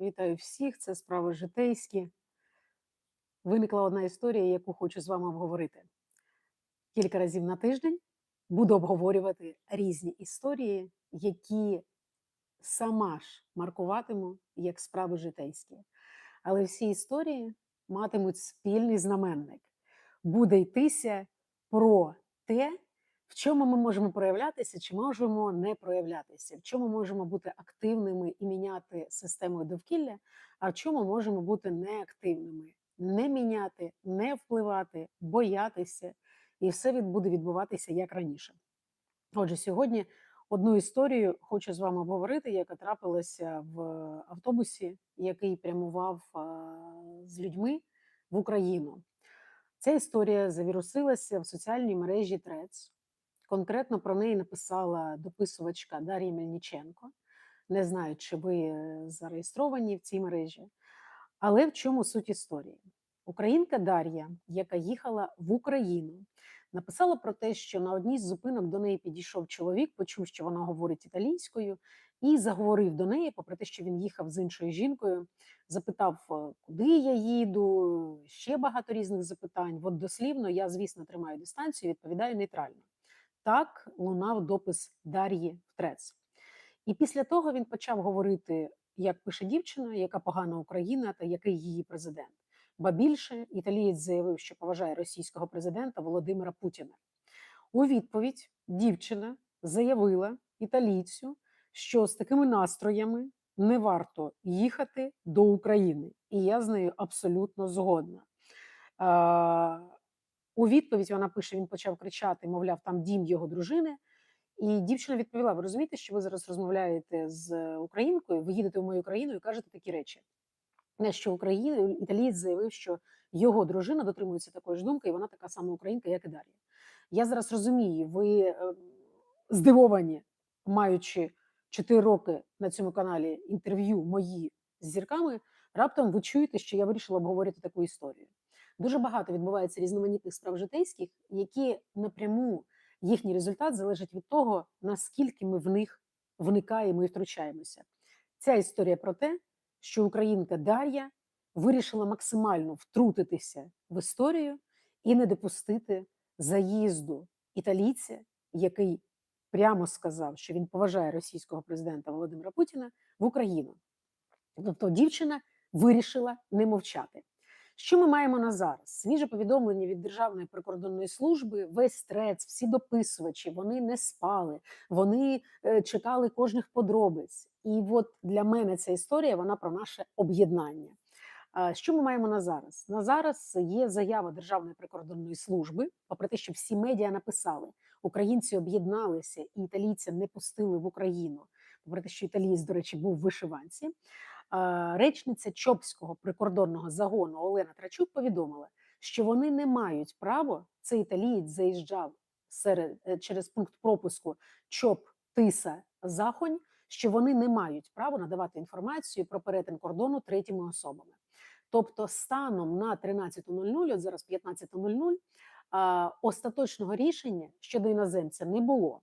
Вітаю всіх. Це справи житейські. Виникла одна історія, яку хочу з вами обговорити. Кілька разів на тиждень буду обговорювати різні історії, які сама ж маркуватиму як справи житейські. Але всі історії матимуть спільний знаменник. Буде йтися про те, в чому ми можемо проявлятися, чи можемо не проявлятися, в чому можемо бути активними і міняти систему довкілля, а в чому можемо бути неактивними, не міняти, не впливати, боятися, і все буде відбуватися як раніше. Отже, сьогодні одну історію хочу з вами обговорити, яка трапилася в автобусі, який прямував з людьми в Україну. Ця історія завірусилася в соціальній мережі Трец. Конкретно про неї написала дописувачка Дар'я Мельниченко. Не знаю, чи ви е, зареєстровані в цій мережі. Але в чому суть історії? Українка Дар'я, яка їхала в Україну, написала про те, що на одній з зупинок до неї підійшов чоловік, почув, що вона говорить італійською, і заговорив до неї, попри те, що він їхав з іншою жінкою, запитав, е, куди я їду, ще багато різних запитань. От дослівно я, звісно, тримаю дистанцію, відповідаю нейтрально. Так лунав допис Дар'ї в Трец. І після того він почав говорити, як пише дівчина, яка погана Україна та який її президент. Ба більше італієць заявив, що поважає російського президента Володимира Путіна. У відповідь дівчина заявила італійцю, що з такими настроями не варто їхати до України. І я з нею абсолютно згодна. У відповідь вона пише: він почав кричати, мовляв, там дім його дружини. І дівчина відповіла: Ви розумієте, що ви зараз розмовляєте з українкою, ви їдете в мою країну і кажете такі речі. На що Україна італієць заявив, що його дружина дотримується такої ж думки, і вона така сама українка, як і Дар'я. Я зараз розумію, ви е, здивовані, маючи 4 роки на цьому каналі інтерв'ю мої з зірками. Раптом ви чуєте, що я вирішила обговорити таку історію. Дуже багато відбувається різноманітних справ житейських, які напряму їхній результат залежить від того, наскільки ми в них вникаємо і втручаємося. Ця історія про те, що українка Дар'я вирішила максимально втрутитися в історію і не допустити заїзду італійця, який прямо сказав, що він поважає російського президента Володимира Путіна в Україну. Тобто дівчина вирішила не мовчати. Що ми маємо на зараз? Свіже повідомлення від Державної прикордонної служби, весь трец, всі дописувачі, вони не спали, вони е, чекали кожних подробиць. І от для мене ця історія вона про наше об'єднання. Що ми маємо на зараз? На зараз є заява Державної прикордонної служби, попри те, що всі медіа написали, українці об'єдналися і італійця не пустили в Україну. Попри те, що італієць, до речі, був в вишиванці. А, Речниця Чопського прикордонного загону Олена Трачук повідомила, що вони не мають права. Цей італієць заїжджав серед е, через пункт пропуску ЧОП Тиса Захонь, що вони не мають права надавати інформацію про перетин кордону третіми особами. Тобто, станом на 13.00, от зараз 15.00, а, остаточного рішення щодо іноземця не було.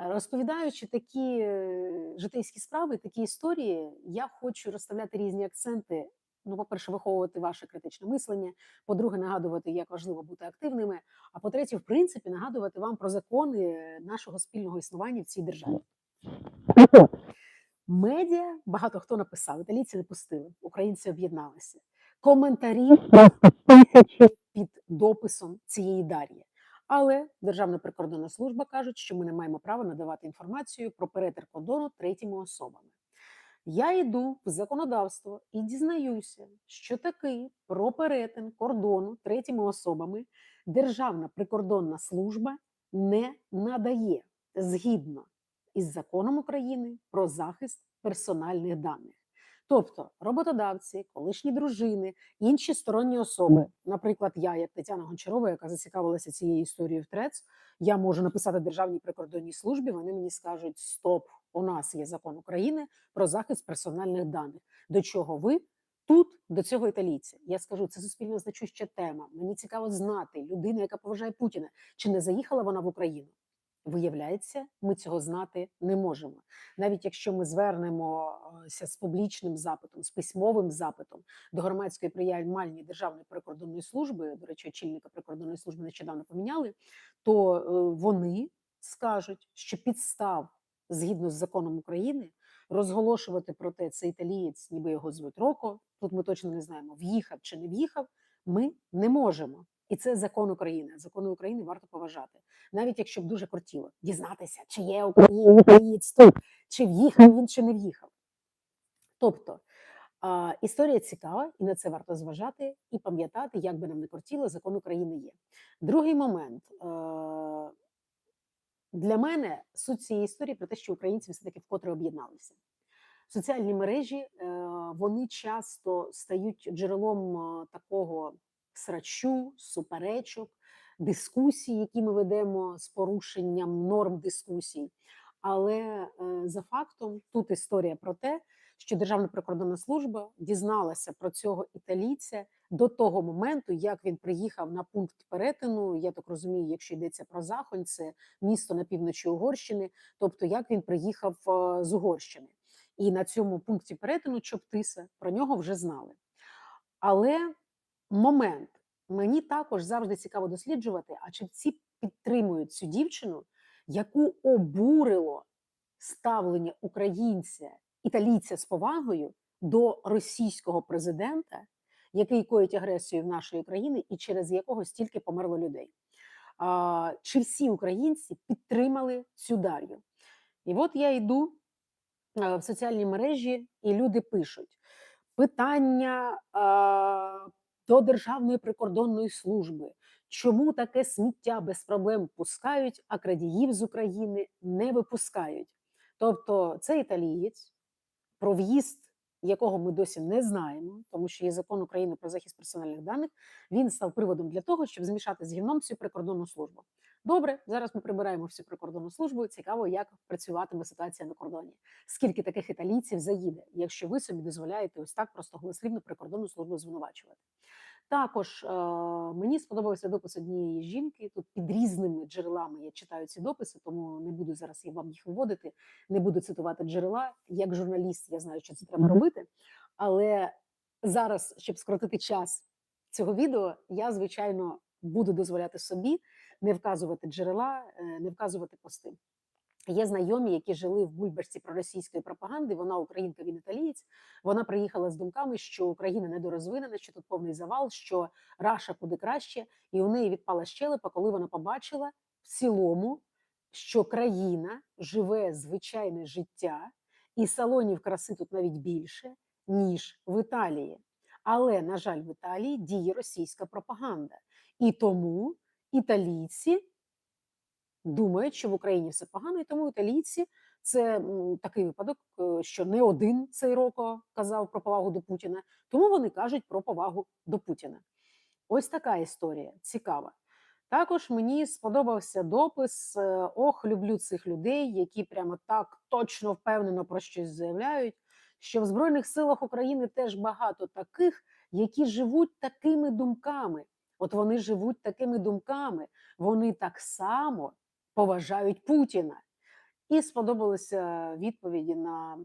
Е, Розповідаючи такі е, житейські справи, такі історії, я хочу розставляти різні акценти. Ну, по-перше, виховувати ваше критичне мислення. По-друге, нагадувати, як важливо бути активними. А по-третє, в принципі, нагадувати вам про закони нашого спільного існування в цій державі. Медіа багато хто написав, італійці не пустили, українці об'єдналися. Коментарі просто тисячі під дописом цієї Дар'ї. Але Державна прикордонна служба кажуть, що ми не маємо права надавати інформацію про перетин кордону третіми особами. Я йду в законодавство і дізнаюся, що таки про перетин кордону третіми особами Державна прикордонна служба не надає згідно із законом України про захист персональних даних. Тобто роботодавці, колишні дружини, інші сторонні особи, наприклад, я, як Тетяна Гончарова, яка зацікавилася цією історією в ТРЕЦ, я можу написати Державній прикордонній службі. Вони мені скажуть: Стоп, у нас є закон України про захист персональних даних. До чого ви? Тут до цього італійця. Я скажу, це суспільно значуща тема. Мені цікаво знати людина, яка поважає Путіна, чи не заїхала вона в Україну. Виявляється, ми цього знати не можемо. Навіть якщо ми звернемося з публічним запитом, з письмовим запитом до громадської приймальні Державної прикордонної служби, до речі, очільника прикордонної служби нещодавно поміняли, то е, вони скажуть, що підстав згідно з законом України розголошувати про те, це італієць, ніби його звуть Роко. Тут ми точно не знаємо, в'їхав чи не в'їхав. Ми не можемо. І це закон України. Закони України варто поважати, навіть якщо б дуже хотіло дізнатися, чи є Україн- українець тут, чи в'їхав він, чи не в'їхав. Тобто а, історія цікава, і на це варто зважати і пам'ятати, як би нам не кортіло, закон України є. Другий момент. е, Для мене суть цієї історії про те, що українці все-таки вкотре об'єдналися. Соціальні мережі е, вони часто стають джерелом е, такого срачу, суперечок, дискусій, які ми ведемо з порушенням норм дискусій. Але е, за фактом тут історія про те, що Державна прикордонна служба дізналася про цього італійця до того моменту, як він приїхав на пункт перетину. Я так розумію, якщо йдеться про Захонь, це місто на півночі Угорщини, тобто як він приїхав е, з Угорщини. І на цьому пункті перетину Чоптиса про нього вже знали. Але момент мені також завжди цікаво досліджувати, а чи ці підтримують цю дівчину, яку обурило ставлення українця, італійця з повагою до російського президента, який коїть агресію в нашої країни і через якого стільки померло людей. А, чи всі українці підтримали цю Дар'ю? І от я йду е, в соціальні мережі, і люди пишуть питання е, до Державної прикордонної служби. Чому таке сміття без проблем пускають, а крадіїв з України не випускають? Тобто, це італієць, про в'їзд якого ми досі не знаємо, тому що є закон України про захист персональних даних. Він став приводом для того, щоб змішати з гівном всю прикордонну службу. Добре, зараз ми прибираємо всю прикордонну службу. Цікаво, як працюватиме ситуація на кордоні. Скільки таких італійців заїде, якщо ви собі дозволяєте ось так просто голослівно прикордонну службу звинувачувати? Також е, мені сподобався допис однієї жінки. Тут під різними джерелами я читаю ці дописи, тому не буду зараз я вам їх виводити, не буду цитувати джерела. Як журналіст, я знаю, що це треба робити. Але зараз, щоб скоротити час цього відео, я звичайно буду дозволяти собі не вказувати джерела, е, не вказувати пости. Є знайомі, які жили в бульбашці проросійської пропаганди. Вона українка, він італієць. Вона приїхала з думками, що Україна недорозвинена, що тут повний завал, що Раша куди краще, і у неї відпала щелепа, коли вона побачила в цілому, що країна живе звичайне життя, і салонів краси тут навіть більше, ніж в Італії. Але, на жаль, в Італії діє російська пропаганда, і тому італійці думають, що в Україні все погано, і тому італійці це такий випадок, е, що не один цей роко казав про повагу до Путіна, тому вони кажуть про повагу до Путіна. Ось така історія цікава. Також мені сподобався допис: е, Ох, люблю цих людей, які прямо так точно впевнено про щось заявляють. Що в Збройних силах України теж багато таких, які живуть такими думками. От вони живуть такими думками, вони так само поважають Путіна. І сподобалися відповіді на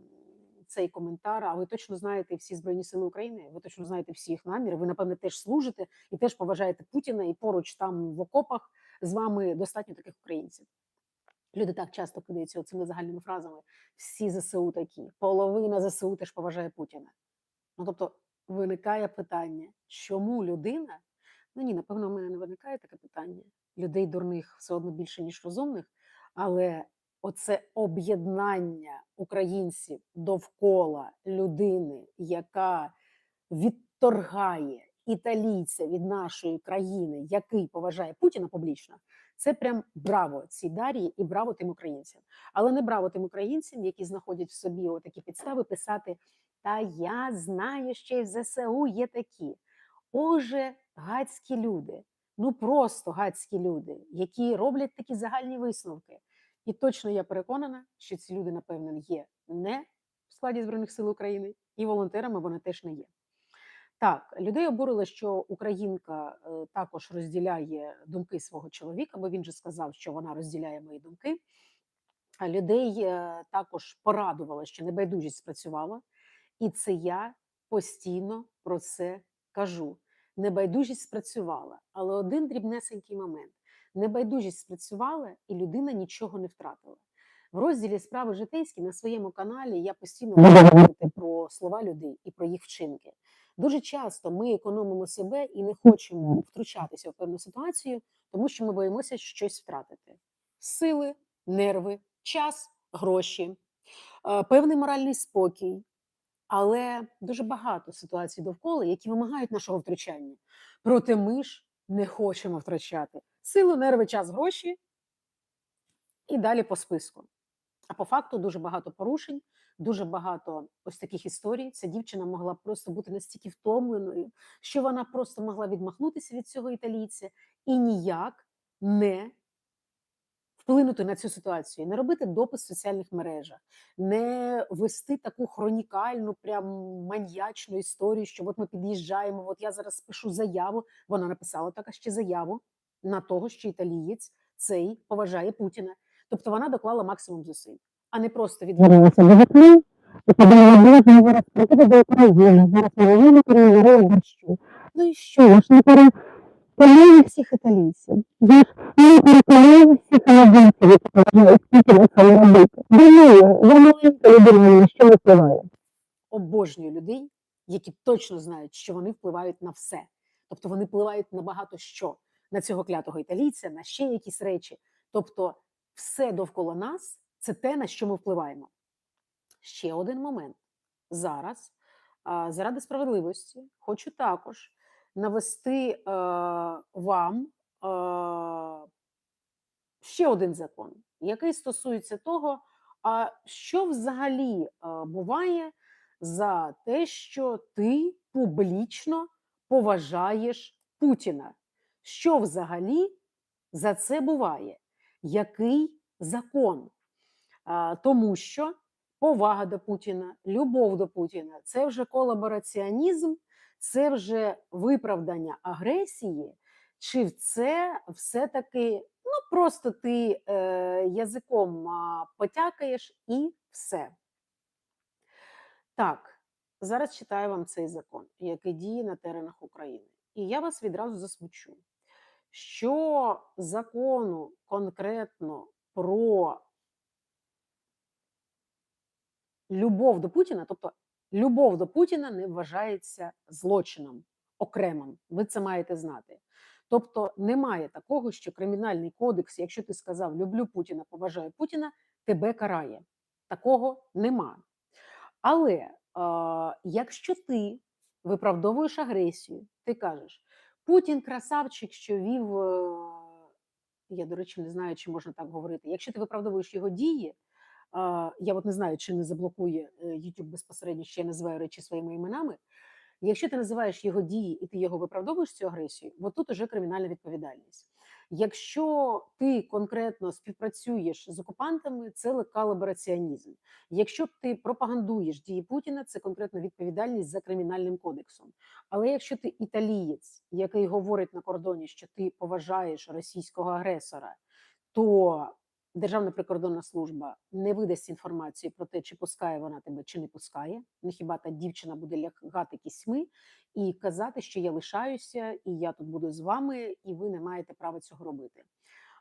цей коментар. А ви точно знаєте всі Збройні Сили України? Ви точно знаєте всі їх наміри. Ви, напевне, теж служите і теж поважаєте Путіна, і поруч там в окопах з вами достатньо таких українців. Люди так часто кидаються цими загальними фразами. Всі ЗСУ такі, половина ЗСУ теж поважає Путіна. Ну тобто виникає питання, чому людина? Ну ні, напевно, у мене не виникає таке питання. Людей дурних все одно більше, ніж розумних, але оце об'єднання українців довкола людини, яка відторгає італійця від нашої країни, який поважає Путіна публічно, це прям браво цій Дар'ї і браво тим українцям. Але не браво тим українцям, які знаходять в собі такі підстави писати: Та я знаю, що і в ЗСУ є такі. Отже, гадські люди, ну просто гадські люди, які роблять такі загальні висновки. І точно я переконана, що ці люди, напевно, є не в складі Збройних сил України, і волонтерами вони теж не є. Так, людей обурило, що українка е, також розділяє думки свого чоловіка, бо він же сказав, що вона розділяє мої думки. А людей е, також порадувало, що небайдужість спрацювала, і це я постійно про це кажу. Небайдужість спрацювала, але один дрібнесенький момент: небайдужість спрацювала, і людина нічого не втратила. В розділі справи житейські на своєму каналі я постійно говорити про слова людей і про їх вчинки. Дуже часто ми економимо себе і не хочемо втручатися в певну ситуацію, тому що ми боїмося щось втратити: сили, нерви, час, гроші, е, певний моральний спокій. Але дуже багато ситуацій довкола, які вимагають нашого втручання. Проте ми ж не хочемо втрачати силу, нерви, час, гроші і далі по списку. А по факту дуже багато порушень, дуже багато ось таких історій. Ця дівчина могла просто бути настільки втомленою, що вона просто могла відмахнутися від цього італійця і ніяк не вплинути на цю ситуацію, не робити допис в соціальних мережах, не вести таку хронікальну, прям маньячну історію, що от ми під'їжджаємо, от я зараз пишу заяву. Вона написала така ще заяву на того, що італієць цей поважає Путіна. Тобто вона доклала максимум зусиль, а не просто відвернулася до вікна і подумала, боже, я зараз прийду до України, зараз ми воюємо переговорили борщу. Ну і що? Ж не переконую всіх італійців. Я не переконую всіх іноземців, які поважають Путіна це робити. Думаю, я маленька людина, на що впливає. Обожнюю людей, які точно знають, що вони впливають на все. Тобто вони впливають на багато що. На цього клятого італійця, на ще якісь речі. Тобто все довкола нас це те, на що ми впливаємо. Ще один момент. Зараз, заради справедливості, хочу також навести е, вам е, ще один закон, який стосується того, а що взагалі е, буває за те, що ти публічно поважаєш Путіна. Що взагалі за це буває? Який закон? А, тому що повага до Путіна, любов до Путіна це вже колабораціонізм, це вже виправдання агресії, чи це все-таки ну просто ти е, язиком потякаєш і все. Так, зараз читаю вам цей закон, який діє на теренах України. І я вас відразу засмучу, що закону конкретно про любов до Путіна, тобто любов до Путіна не вважається злочином окремим. Ви це маєте знати. Тобто немає такого, що кримінальний кодекс, якщо ти сказав люблю Путіна, поважаю Путіна, тебе карає. Такого нема. Але е, якщо ти виправдовуєш агресію, ти кажеш, Путін красавчик, що вів, е, я, до речі, не знаю, чи можна так говорити. Якщо ти виправдовуєш його дії, я от не знаю, чи не заблокує YouTube безпосередньо, ще називаю речі своїми іменами. Якщо ти називаєш його дії і ти його виправдовуєш цю агресію, от тут уже кримінальна відповідальність. Якщо ти конкретно співпрацюєш з окупантами, це колабораціонізм. Якщо ти пропагандуєш дії Путіна, це конкретно відповідальність за кримінальним кодексом. Але якщо ти італієць, який говорить на кордоні, що ти поважаєш російського агресора, то Державна прикордонна служба не видасть інформацію про те, чи пускає вона тебе, чи не пускає. Ну хіба та дівчина буде лягати кісьми і казати, що я лишаюся, і я тут буду з вами, і ви не маєте права цього робити.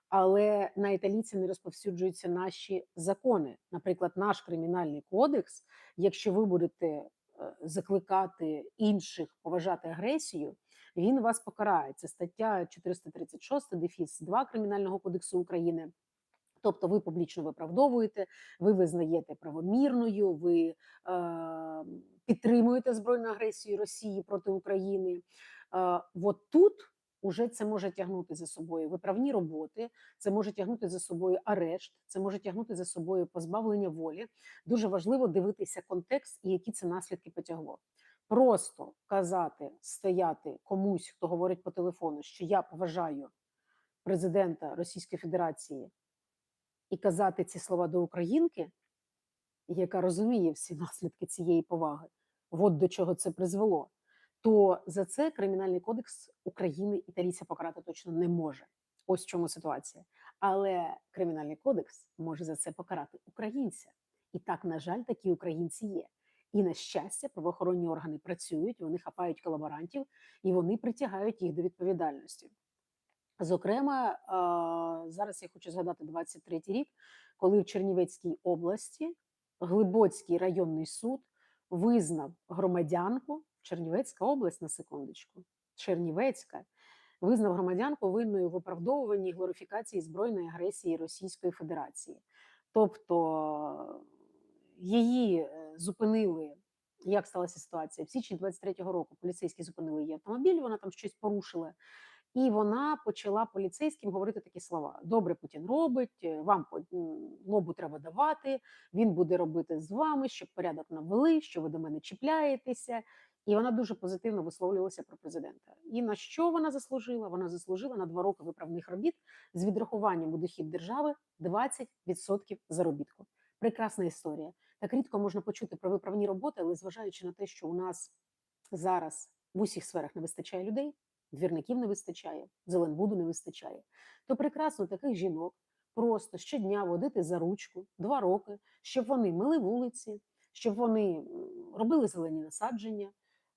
Але на італійці не розповсюджуються наші закони. Наприклад, наш кримінальний кодекс, якщо ви будете е, закликати інших поважати агресію, він вас покарає. Це стаття 436 дефіс 2 кримінального кодексу України. Тобто ви публічно виправдовуєте, ви визнаєте правомірною, ви е, підтримуєте збройну агресію Росії проти України. Е, от тут уже це може тягнути за собою виправні роботи, це може тягнути за собою арешт, це може тягнути за собою позбавлення волі. Дуже важливо дивитися контекст і які це наслідки потягло. Просто казати, стояти комусь, хто говорить по телефону, що я поважаю президента Російської Федерації і казати ці слова до українки, яка розуміє всі наслідки цієї поваги, от до чого це призвело. то за це Кримінальний кодекс України італійця покарати точно не може. Ось в чому ситуація. Але Кримінальний кодекс може за це покарати українця. І так, на жаль, такі українці є. І на щастя, правоохоронні органи працюють, вони хапають колаборантів і вони притягають їх до відповідальності. Зокрема, зараз я хочу згадати 23-й рік, коли в Чернівецькій області Глибоцький районний суд визнав громадянку Чернівецька область на секундочку, Чернівецька визнав громадянку винною в виправдовуванні і глорифікації збройної агресії Російської Федерації. Тобто її е, зупинили. Як сталася ситуація? В січні 23-го року поліцейські зупинили її автомобіль, вона там щось порушила, і вона почала поліцейським говорити такі слова: Добре, Путін робить, е, вам лобу треба давати, він буде робити з вами, щоб порядок навели, що ви до мене чіпляєтеся. І вона дуже позитивно висловлювалася про президента. І на що вона заслужила? Вона заслужила на два роки виправних робіт з відрахуванням у дохід держави 20% заробітку. Прекрасна історія. Так рідко можна почути про виправні роботи, але зважаючи на те, що у нас зараз в усіх сферах не вистачає людей, двірників не вистачає, зеленбуду не вистачає, то прекрасно таких жінок просто щодня водити за ручку два роки, щоб вони мили вулиці, щоб вони робили зелені насадження.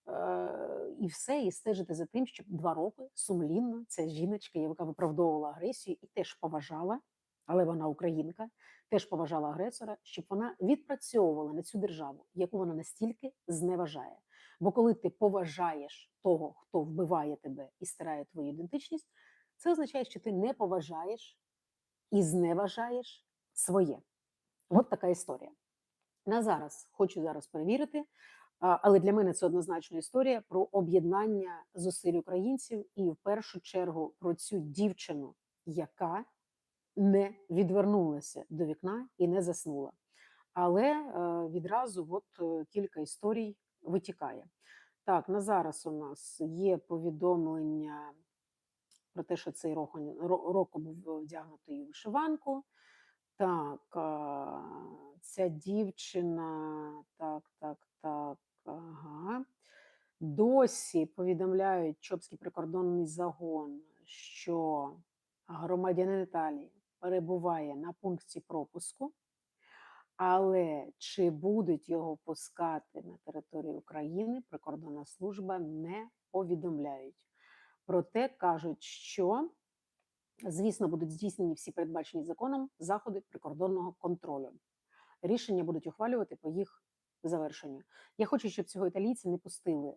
е, І все, і стежити за тим, щоб два роки сумлінно ця жіночка, яка виправдовувала агресію і теж поважала, але вона українка, теж поважала агресора, щоб вона відпрацьовувала на цю державу, яку вона настільки зневажає. Бо коли ти поважаєш того, хто вбиває тебе і стирає твою ідентичність, це означає, що ти не поважаєш і зневажаєш своє. От така історія. На зараз хочу зараз перевірити, але для мене це однозначно історія про об'єднання зусиль українців і в першу чергу про цю дівчину, яка не відвернулася до вікна і не заснула. Але е, відразу от е, кілька історій витікає. Так, на зараз у нас є повідомлення про те, що цей Роко був вдягнутий у вишиванку. Так, ця дівчина, так, так, так, ага. Досі повідомляють Чопський прикордонний загон, що громадянин Італії перебуває на пункті пропуску, але чи будуть його пускати на територію України, прикордонна служба не повідомляють. Проте кажуть, що звісно будуть здійснені всі передбачені законом заходи прикордонного контролю. Рішення будуть ухвалювати по їх завершенню. Я хочу, щоб цього італійця не пустили е,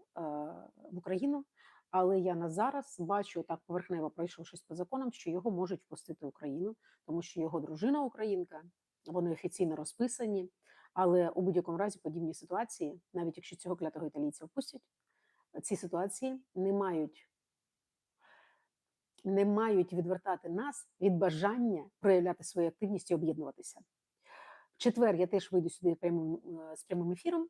в Україну, але я на зараз бачу так поверхнево пройшовшись по законам, що його можуть впустити в Україну, тому що його дружина українка, вони офіційно розписані. Але у будь-якому разі подібні ситуації, навіть якщо цього клятого італійця впустять, ці ситуації не мають не мають відвертати нас від бажання проявляти свою активність і об'єднуватися. В четвер я теж вийду сюди прямим, е, з прямим ефіром.